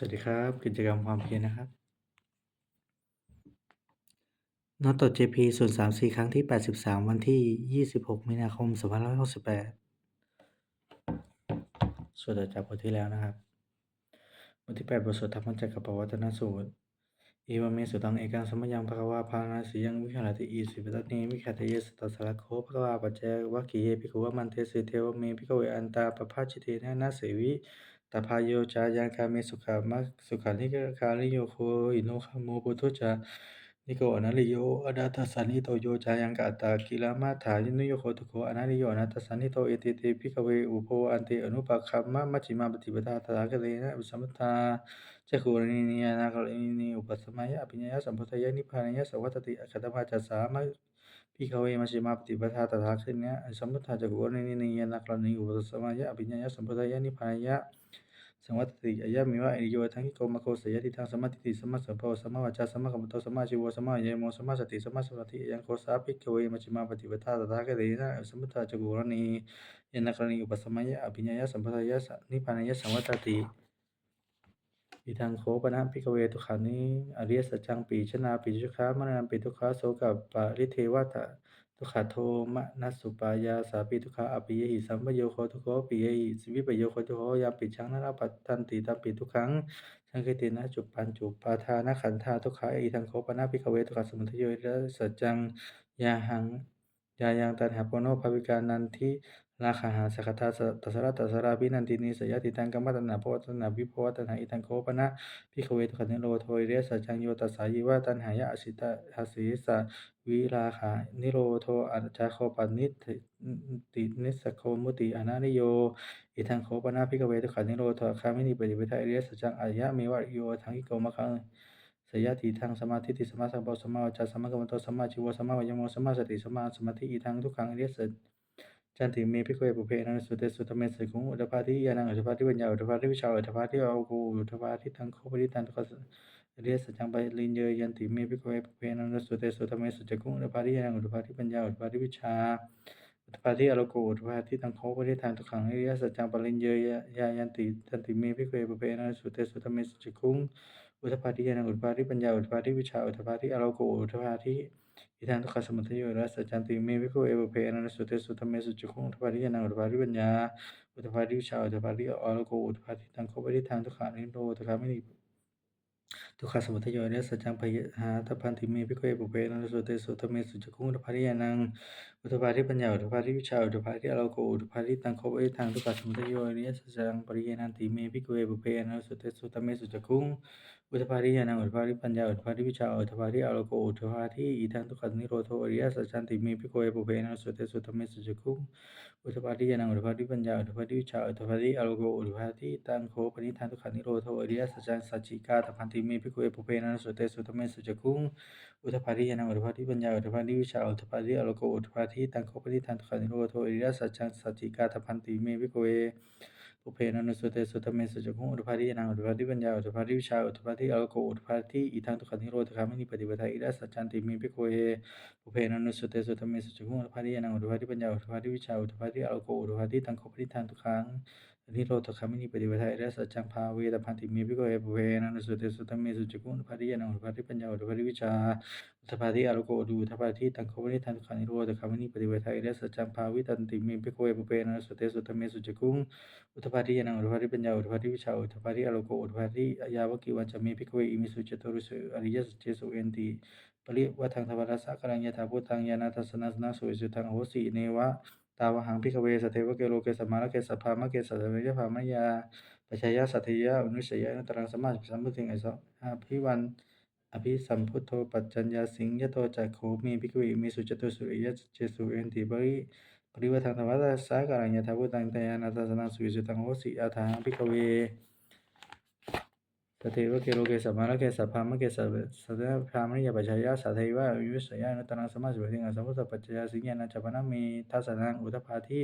สวัสดีครับ กิจกรรมความเพียรนะครับ Not JP 034 ครั้งที่ 83 วันที่ 26 มีนาคม 2568สวดต่อจากบทที่แล้วนะครับ บทที่ 8 บทสวดธรรมจักรกับปวัตนสูตรเอวเมสุตังเอกังสมยังภควาพานาสียังวิหารติอีสิปตัตเนวิขัตเยสตัสสะโคภควาปัจเจวัคคีเยภิกขุวมันเทสิเทวเมภิกขเวอันตาปภาชิเตนะนาเสวิ ตาพายโยจายังคาเมสุขามัสุขานิกคาลิโยโคอิโนคาโมปุทุจานิโกอนาลิโยอดาตัสานิโตโยจายังกาตากิลามาถายินุโยโคตุโคอนาลิโยอนาตัสานิโตเอเตเตภิกเวอุโพอันเตอนุปคัมมะมัจจิมาปฏิปทาตถาคเตนะอุสัมปทาจักขุรินียานากรินีอุปสมัยอภิญญาสัมพุทธายนิพพานยสัพพตติอัคตมาจัสสามะ พิขเวมชิมาปฏิปทาตถาคตเนี่ยสัมพุทธาจักขุรินียานากรินีอุปสมัยะอภิญญาสัมพุทธายะนิพพานยสังวัตติอายะมิวะอิโยทังกิโกมะโคสยติทางสมาธิติสมาสัมภวสมาวาจาสมากัมโตสมาชีวสมาเยโมสมาสติสมาสมาธิยังโคสาภิกขเวมชิมาปฏิปทาตถาคตเนี่ยสัมพุทธาจักขุรินียานากรินีอุปสมัยะอภิญญาสัมพุทธายะนิพพานยสังวัตติ อิทังโคปนะพิกเวทุขานิอริยสัจจังปีชนาปีชุขามรณะปีทุกขาโสกับปะริเทวะตะทุกขโทมะนัสสุปายาสาปีทุกขาอภิยหิสัมปโยโคทุกขปิยหิสวิปโยโคทุกขยามปิชังนราปัตตันติตัมปิทุกขังชังเคตินะจุปันจุปาทานขันธาทุขาอิทังโคปนะพิกเวทุกขสมุทโยริสัจจังยาหังยายังตันหาปโนภาวิกานันทิ ราคาหาสกทาตัสระตัสระพินันตินิสยติตังกัมมัตนาภวตนาวิภวตนาอิตังโคปนะพิขเวทุขันโลโทเรสจังโยตัสสายิวะตันหายะอสิตาอาศิสาวิราขานิโรโทอัจจาโคปนิตินิสโคมุติอนานิโยอิทังโคปนะพิขเวทุขันนิโรโทคามินิปฏิปทาเรสจังอายะเมวะโยทังกิโกมะคังสยติทางสมาธิติสมาสัมปสมาวจาสมากรรมโตสมาชีวสมาวายโมสมาสติสมาสมาธิอีทางทุกขังอริยสัจ จันติเมพิกเวปุเพนันสุเตสุตเมสุขุงอุตภาทิยานังอุตภาทิปัญญาอุตภาทิวิชาอุตภาทิอากูอุตภาทิทังโคปริตันทุกขอริยสัจจังไปลินเยยันติเมพิกเวปุเพนันสุเตสุตเมสุจักุงอุตภาทิยานังอุตภาทิปัญญาอุตภาทิวิชาอุตภาทิอารโกอุตภาทิทังโคปริตันทุกขังอริยสัจจังปรินเยยายันติจันติเมพิกเวปุเพนันสุเตสุตเมสุจักุงอุทธปาทิยานังอุทธปาทิปัญญาอุทธปาทิวิชาอุทธปาทิอารโกอุทธปาทิ อิทันทุกขสมุทัยโยรัสสจันติเมวิโกเอวเพอนันสุเตสุตเมสุจุคุงอุทธปาทิยานังอุทธปาทิปัญญาอุทธปาทิวิชาอุทธปาทิอารโกอุทธปาทิตังโคปริทังทุกขานิโรทุกขามินิทุกขสมุทัยโยรัสสจังพยหาตพันติเมวิโกเอวเพอนันสุเตสุตเมสุจุคงอุทธปาทิยานังอุทธปาทิปัญญาอุทธปาทิวิชาอุทธปาทิอารโกอุทธปาทิตังโคปริทังทุกขสมุทัยโยรัสสจังปริยนันติเมวิโกเอวเพอนันสุเตสุตเมสุจุคง อุทธปาริยานังอุทธปาริปัญญาอุทธปาริวิชาอุทธปาริอาโลโกอุทธปาริอีทังทุกขนิโรโทอริยสัจจันติเมพิโกเอปุเพนัสุเตสุตเมสุจคุอุทธปาริยานังอุทธปาริปัญญาอุทธปาริวิชาอุทธปาริอาโลโกอุทธปาริตังโคปนิทังทุกขนิโรโทอริยสัจจันสัจจิกาตพันติเมพิโกเอปุเพนัสุเตสุตเมสุจคุอุทธปาริยานังอุทธปาริปัญญาอุทธปาริวิชาอุทธปาริอาโลโกอุทธปาริตังโคปนิทังทุกขนิโรโทอริยสัจจันสัจจิกาตพันติเมพิโกเอ อุเพนันสุเตสุตเมสุจคุงอุทภาริยานังอุทภาริปัญญาอุทภาริวิชาอุทภาริอโลโกอุทภาริอีทังตุขันธิโรธคามินิปฏิปทาอิรัสัจันติมีพิโคเฮอุเพนันสุเตสุตเมสุจคุงอุทภาริยานังอุทภาริปัญญาอุทภาริวิชาอุทภาริอโลโกอุทภาริตังโคปริทังตุขัง นิโรธคามินิปฏิปทาอิรัสสัจจังภาเวตพันติมีพิโกเฮปุเพนันสุเตสุตเมสุจคุงอุทภาริยานังอุภาริปัญญาอุภาริวิชาอุทภาริอโลโกอุทภาริตังโคปริทังทุกขังนิโรธคามินิปฏิปทาอิรัสสัจจังภาวิตันติมีพิโกเฮปุเพนันสุเตสุตเมสุจคุงอุทธปาทิยานังอุทธปาทิปัญญาอุทธปาทิวิชาอุทธปาทิอโลโกอุทธปาทิยาวกิวันจมีพิโกเวอิมิสุจตุรุสุอริยสุเจสุเอนติปริวัทังทวารสะกรังยถาพุทธังยานาทัสนาสนาสุวิสุทังโหสีเนวะ ตาวหังพิกเวสเทวเกโลเกสมาลเกสภามะเกสสเมยภามยาปัจยะสัตยะอนุสยะนตรังสมาสัมพุทิงไอสอภิวันอภิสัมพุทโธปัจจัญญาสิงยโตจักโขมีพิกเวอิมิสุจตุสุอริยะเจสุเอนติบริปริวัทังธรรมะสาการัญญาทาพุตังตยานาตาสนังสุวิสุตังโหสิอาทังพิกเว เทวเกโลเกสัมมาเกสัพพามเกสัพสัตพามนิยปัจจยาสัทเทวะวิวิสยานุตรังสมาสิวิงสัมพุทธปัจจยาสิญญาณจัปนะมีทัสนังอุทภาทิ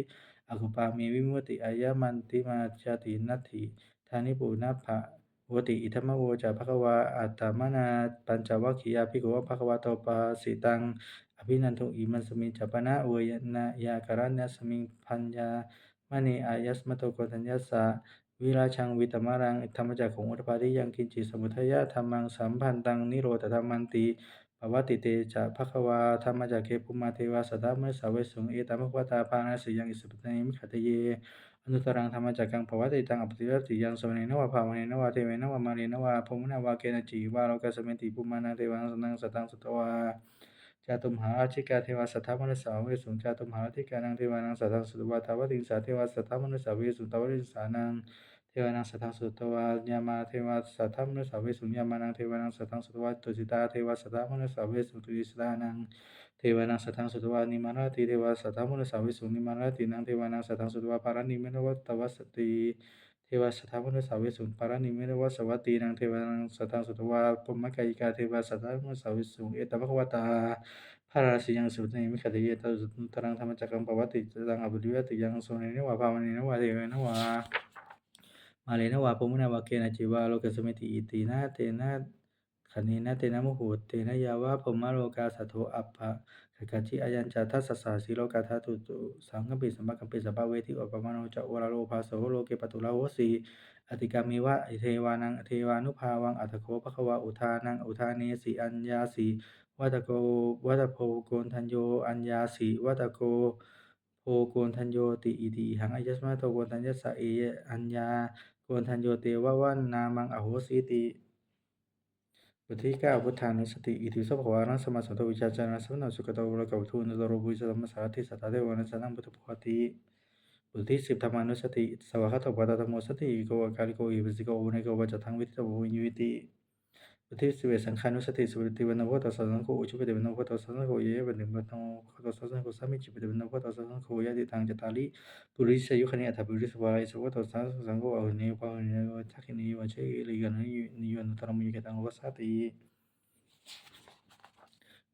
อคุปามีวิมุติอายมันติมาจตินัตถิธานิปุณภะวติอิธมโวจาภควาอัตตมนาปัญจวัคคียาภิกขุวภควาโตปาสิตังอภินันทุอิมันสมิจัปนะเวยนะยาการัญญสมิงพัญญามณีอายัสมะโตโกตัญญสสะ วิราชังวิตมารังธรรมจักของอุทปาทิยังกินจิตสมุทัยะธรรมังสัมพันตังนิโรธธรรมันติภวติเตจะภควาธรรมจักเกปุมาเทวาสัทธามสสาเวสุงเอตามภควตาภานาสิยังอิสุปตนิมิขตเยอนุตรังธรรมจักกังภวติตังอปติรติยังสมเนนวะภาวเนนวะเทเวนวะมาเนนวะภมุนวะเกณจีวาโลกสเมติปุมานาเทวังสนังสตังสุตวา จาตุมหาราชิกาเทวาสัทธมนุสาวเวสุงจาตุมหาราชิกานังเทวานังสัทธังสุตวาทาวติงสาเทวาสัทธมนุสาวเวสุงตวติสานังเทวานังสัทธังสุตวายามาเทวาสัทธมนุสาวเวสุงยามานังเทวานังสัทธังสุตวาตุสิตาเทวาสัทธมนุสาวเวสุงตุสิตานังเทวานังสัทธังสุตวานิมาราติเทวาสัทธมนุสาวเวสุงนิมาราตินังเทวานังสัทธังสุตวาปารานิเมนวัตตวัสติ เทวาสัทธมนุสาวเวสุงปารานิมินวัสวัตีนังเทวานังสัทธังสุตวาปมมกายิกาเทวาสัทธมนุสาวเวสุงเอตภควตาพระราศียังสุดในมิขติเยตสุตรังธรรมจักรังปวัติตังอภิริยติยังโสเนนวะภาวเนนวะเทวนวะมาเลนวะปมุนาวะเกนะจิวะโลกสมิติอิตินะเตนะขณีนะเตนะมุหุเตนะยาวะพมะโลกาสัทโธอัปปะ ขกจิอายัญจาทัสสสาสีโลกาทัตุตุสังกัมปิสัมปะกัมปิสัพพะเวทิอุปมาโนจะวรโลภาโสโลเกปตุลาโหสีอติกามิวะอเทวานังอเทวานุภาวังอัตโคภควาอุทานังอุทาเนสีอัญญาสีวัตโกวัตโพโกนทันโยอัญญาสีวัตโกโพโกนทันโยติอิติหังอายัสมาโตโกนทันยัสสะเออัญญาโกนทันโยเตวะวันนามังอโหสิติ บทที่เก้าพุทธานุสติอิติสัพพวานัสมาสัมตวิชาจานะสัมนาสุกตวรกัวทุนตโรบุญสัมมาสาธิสัตตะเทวานัสนังพุทธภวติบทที่สิบธรรมานุสติสวากขาตปัตตธรรมโมสติโกวากาลิโกอิปสิโกอุเนโกวัจทังวิทิตโววิญญติ ทที่สิบเอ็ดสังขานุสติสุปฏิวันนโพตัสสะสังโฆอุชุปฏิวันนโพตัสสะสังโฆเยเยวันหนึ่งวันโนโพตัสสะสังโฆสามิจิปฏิวันนโพตัสสะสังโฆยะติตังจตาริปุริสยุคเนอัฏฐปุริสวาริสวัตสัสสังโฆอหุเนปะหุเนวัชคินีวัชเอลิกันนินิยนตรมุยกตังวัสสติ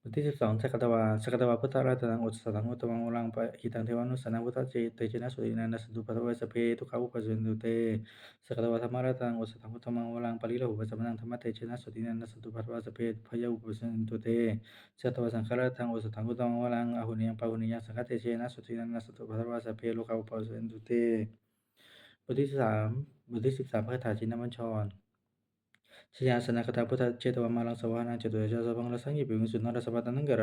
บทที่สิบสองสักตวาสักตวาพุทธราตนังอุตสังอุตมังอุลังปะหิตังเทวานุสนาพุทธเจเตชนะสุตินันสตุปัทวะสเพทุขาอุปสุนตุเตสักตวาธรรมาราตนังอุตสังอุตมังอุลังปะลิโลหุปสัมนังธรรมเตชนะสุตินันสตุปัทวะสเพพยาอุปสุนตุเตสักตวาสังฆราตังอุตสังอุตมังอุลังอหุนียงปะหุนียสังฆเตชนะสุตินันสตุปัทวะสเพโลกาอุปสุนตุเตบทที่สามบทที่สิบสามพระถาชินมัญชร ชยาสนะคตาพุทธเจตวามาลังสวานาจตุยชาสพังรสังยิปิวิสุนนรสปัตตังกร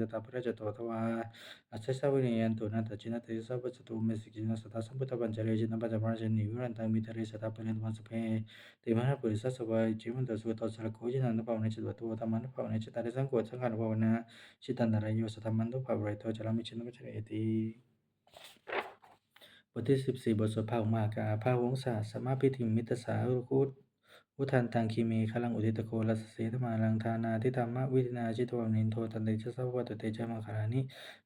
จตาพระราชตวทวาอาศัยสาวินยันตุนันตจินัตยิสัพจะตุเมสิกินัสตาสัมพุทธปัญจเรจินัปัจจปัญจนิวรันตังมิทะเลสตาเป็นวันสเพปติมหาปุริสัสวายจิมันตสุตสระโคจินันตปาวเนจิตวตัวารรมันตปาวเนจิตาริสังโกสังขารภาวนาชิตันตารายุสธรรมันตุภาบริโตจารามิชินุปัจเรติบทที่สิบสี่บทสวดภาคมากาภาวงศาสมาพิธิมิตรสารุคุต อุทันตังคีเมฆลังอุทิตโกรัสเสธมาลังทานาทิธรรมวิธินาจิตวานินโทตันติชสัพพะตุเตจมังคารานิ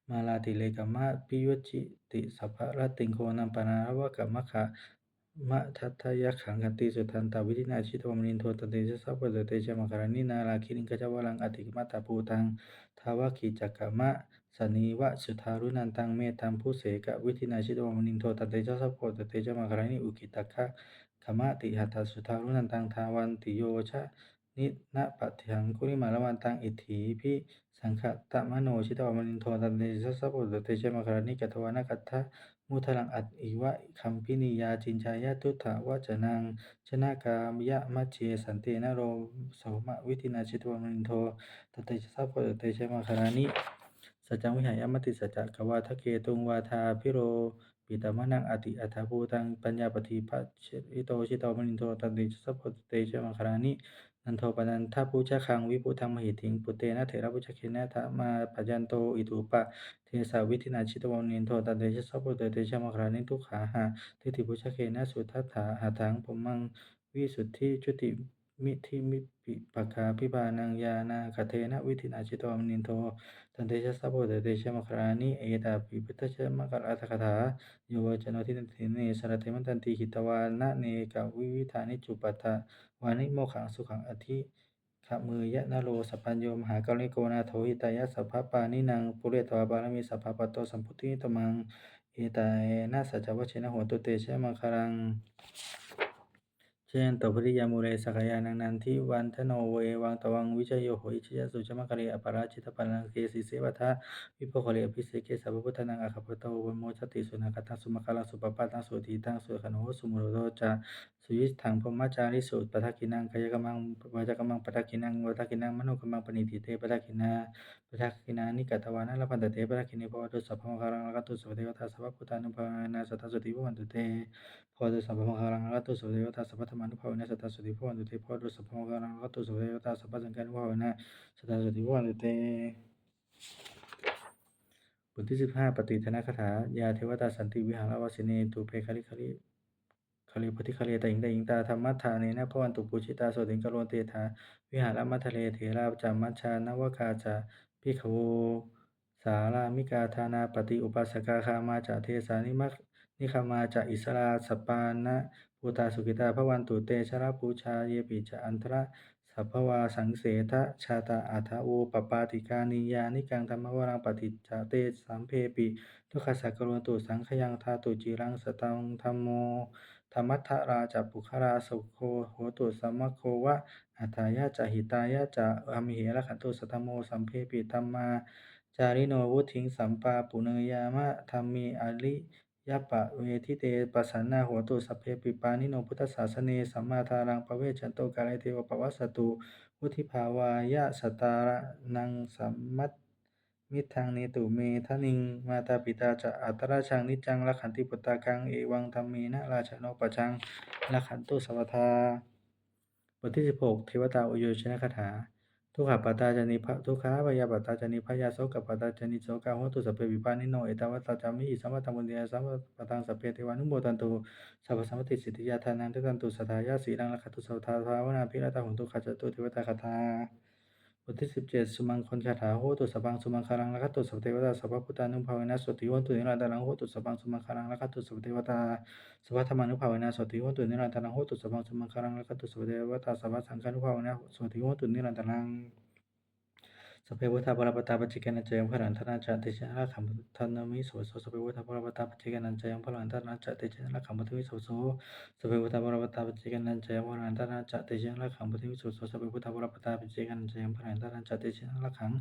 มาลาติเลกามะปิยจิติสัพพะรติงโคนัมปนาวะกามะขะมะทัตถยะขังกันติสุทันตาวิธินาจิตวานินโทตันติชสัพพะตุเตจมังคารานินาลาคิริงกจาวลังอติมัตตาปูตังทาวะกิจักกะมะสนีวะสุทารุนันตังเมตัมผู้เสกะวิธินาชิตวมนินโทตันเตจาสัพโพตเตจามาคารานิอุกิตักะ ขมะติหัตถสุทารุนันตังทาวันติโยชะนินะปัฏฐังกุลิมาละวันตังอิทธิพิสังขตมโนชิตวมนินโทตันเตจาสัพโพตเตจมคารานิกัตวานะกัตถะมุทลังอัตอิวะคัมพินิยาจินจายะตุถาวจนังชนะกามยะมัจเจสันเตนะโรโสมะวิธินาชิตวมนินโทตันเตจาสัพโพตเตจมคารานิสัจจวิหายมติสัจจกวาทะเกตุงวาทาพิโร ปิตามนังอติอัฏฐภูตังปัญญาปฏิปัชชิโตชิโตมนินโทตันติสัพพเตชะมังคารานินันโทปนันทปุชะคังวิปุทังมหิทิงปุเตนะเถระปุชะเคนะธรรมาปัจจันโตอิตุปะเทสาวิธินาชิตวมนินโทตันเตชะสัพพเตชะมังคารานิทุกขาหาทิฏฐิปุชะเคนะสุทัฏฐาหาทังปมังวิสุทธิจุติ มิทิมิปิปคาพิบานังยานาคเทนะวิธินาจิตวมนินโทตันเตชะสัพโพเตเตชะมครานิเอตาปิพุทธชะมะกะอัตถคถาโยวจโนทินันติเนสรเทมันตันติหิตวานะเนกวิวิธานิจุปัตถวานิโมขังสุขังอธิขมือยะนโลสัพพัญโยมหากาลิโกนาโถหิตายะสัพพปานินังปุเรตวาบารมีสัพพปโตสัมพุทธิตมังเอตายนะสัจจวัชเชนะโหตุเตชะมังคารัง เช่นตปริยามูเรสกายานังนันทิวันทโนเววังตวังวิจโยโหอิชยสุชมะกะเรอปาราชิตปันังเกสิเสวะทะวิปโคเรอภิเสเกสัพพุทธนังอะคปโตวันโมชติสุนักตังสุมะคาลังสุปปะตังสุทีตังสุขโนสุมุโรโตจา สุยิถังพมจาริสุตปัทกินังกายกรรมังวาจากรรมังปัทกินังวาทกินังมโนกรรมังปณิทิเตปัทกินาปัทกินานิกัตวานะละพันตเตปัทกินีภวตุสัพพมังคารังละกัตุสัพเทวตาสัพพุทานุภาเวนะสัทธสุติภวันตุเตภวตุสัพพมังคารังละกัตุสัพเทวตาสัพพธรรมานุภาเวนะสัทธสุติภวันตุเตภวตุสัพพมังคารังละกัตุสัพเทวตาสัพพสังฆานุภาเวนะสัทธสุติภวันตุเตบทที่สิบห้าปฏิทนาคาถายาเทวตาสันติวิหารวสิเนตุเพคาลิคาลิ คลิปฏิคาเลตาอิงตาอิงตาธรรมัฏฐาเนนะพวันตุปุชิตาสติงกโลเตถาวิหารมัททะเลเถราจามัชชานวกาจาพิขโวสารามิกาธานาปฏิอุปาสกาคามาจาเทสานิมัคนิคามาจาอิสราสปานะภูตาสุกิตาพวันตุเตชะระปูชาเยปิจาอันตระสัพพวาสังเสทะชาตาอัฏฐโอปปาติกานิยานิกังธรรมวรังปฏิจจเตสัมเพปิทุกขสักกรวนตุสังขยังธาตุจิรังสตังธรรมโม ธรรมัทราจะปุคราสุโคโหตุสัมมโควะอัฏฐายะจะหิตายะจะอมิเหระขันตุสัตโมสัมเพปิธรรมาจาริโนวุทิงสัมปาปุเนยามะธรรมีอริยปะเวทิเตปัสสนาโหตุสัพเพปิปานิโนพุทธศาสเนสัมมาทารังปเวชันโตกาลเทวปวัสสตุวุธิภาวายะสตาระนังสัมมัต มิทังเนตุเมทะนิง มาตาปิตาจะอัตราชังนิจังละขันติปุตตากังเอวังธรรมีนะราชโนปะชังละขันตุสัพทาบทที่สิบหกเทวตาอุโยชนะคาถา ทุกขปตตาจานิภะทุกขาปยาปตาจานิพยาโสกปตาจานิโสกาโหตุสัพเพวิปานิโนเอตวัตตาจามิอิสัมปตังบุญญาสัมปตังสัพเพเทวานุโมตันตุสัพพสัมปติสิทธิยาทานังทัตันตุสัทธายาสีรังละคตุสัพทาภาวนาภิรตาหุนตุขัจตุเทวตาคาถา บทที่สิบเจ็ดสุมังคนคาถาโหตุสัพพังสุมังคารังละคตุสัพเทวตาสัพพพุตานุภาเวนะสติวันตุนิรันตารังโหตุสัพพังสุมังคารังละคตุสัพเทวตาสัพพธรรมานุภาเวนะสติวันตุนิรันตรังโหตุสัพพังสุมังคารังละคตุสัพเทวตาสัพพสังฆานุภาเวนะสติวันตุนิรันตรัง สเปวุฒาปรปตาปจิกนันจยังพระรันทนาจาติชนะขัมทันมิโสโสสเปวุฒาปรปตาปจิกนันจยังพระรันทนาจาติชนะขัมพุทธิโสโสสเปวุฒาปรปตาปจิกนันจยังพระรันทนาจาติชนะขัมพุทธิโสโสสเปวุฒาปรปตาปจิกนันจยังพระรันทนาจาติชนะขัง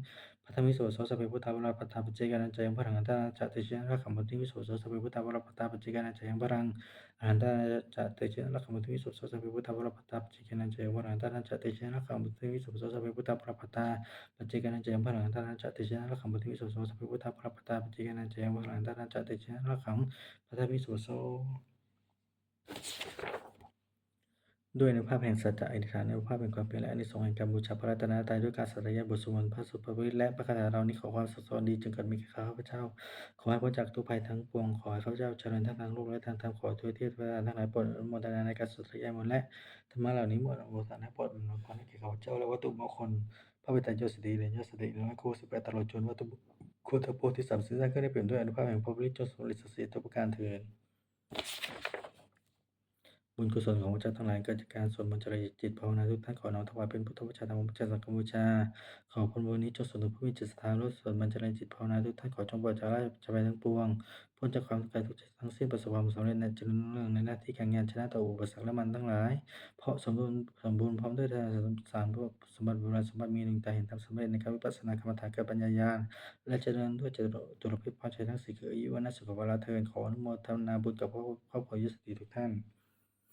พัทมิโสโสสัพเพพุทธาวราปัฏฐาปัจเจกานัญจยังพรังอันตานจะติเชนละขมปติมิโสโสสัพเพพุทธาวราปัฏฐาปัจเจกานัญจยังพรังอันตานจะติเชนละขมปติมิโสโสสัพเพพุทธาวราปัฏฐาปัจเจกานัญจยังพรังอันตานจะติเชนละขมปติมิโสโสสัพเพพุทธาวราปัฏฐาปัจเจกานัญจยังพรังอันตานจะติเชนละขมปติมิโสโสสัพเพพุทธาวราปัฏฐาปัจเจกานัญจยังพรังอันตานจะติเชินรักขัมปติมิโสโส ด้วยในภาพแห่งสัจจะอธิษฐานในภาพแห่งความเป็นและอนิสงส์แห่งการบูชาพระรัตนตรัยด้วยการสัตยาบทสวดพระสุภวิตและพระคาถาเรานี้ขอความสุขสวัสดีจงเกิดมีแก่ข้าพเจ้า ขอให้พ้นจากทุกภัยทั้งปวงขอให้ข้าพเจ้าเจริญทั้งทางโลกและทางธรรมขอทุกเทวดาทั้งหลายโปรดอนุโมทนาในการสัตยามนต์และธรรมะเหล่านี้หมดอนุโมทนาโปรดอนุโมทนาแก่ข้าพเจ้าและวัตถุมงคลพระเวทยศดีเรนยศดีและโคสิบแปดตลอดจนวัตถุโคตรโพธิสัมสิสร้างขึ้นได้เปลี่ยนด้วยอนุภาพแห่งพระบริจงสมฤทธิ์สิทธิ์ทุกประการเถิด บุญกุศลของพระเจ้าทั้งหลายเกิดจากการสวดมนต์เจริญจิตภาวนาทุกท่านขอน้อมถวายเป็นพุทธบูชาธรรมบูชาสังฆบูชาขอผลบุญนี้จงส่งถึงผู้มีจิตศรัทธารู้สวดมนต์เจริญจิตภาวนาทุกท่านขอจงโปรดจากราชภัยทั้งปวงพ้นจากความทุกข์กายทุกข์ทั้งสิ้นประสบความสำเร็จในจริญรุ่งเรืองในหน้าที่การงานชนะต่ออุปสรรคและมันทั้งหลาย เพราะสมบูรณ์สมบูรณ์พร้อมด้วยทานสารพวกสมบัติบราณสมบัติมีหนึ่งตาเห็นตามสำเร็จในการวิปัสสนากรรมฐานเกิดปัญญาญาณและเจริญด้วยจตุรพิพรชัยทั้งสี่คืออายุวันะสุขภาละเทินขออนุโมทนาบุญกับครอบครัวยศดีทุกท่าน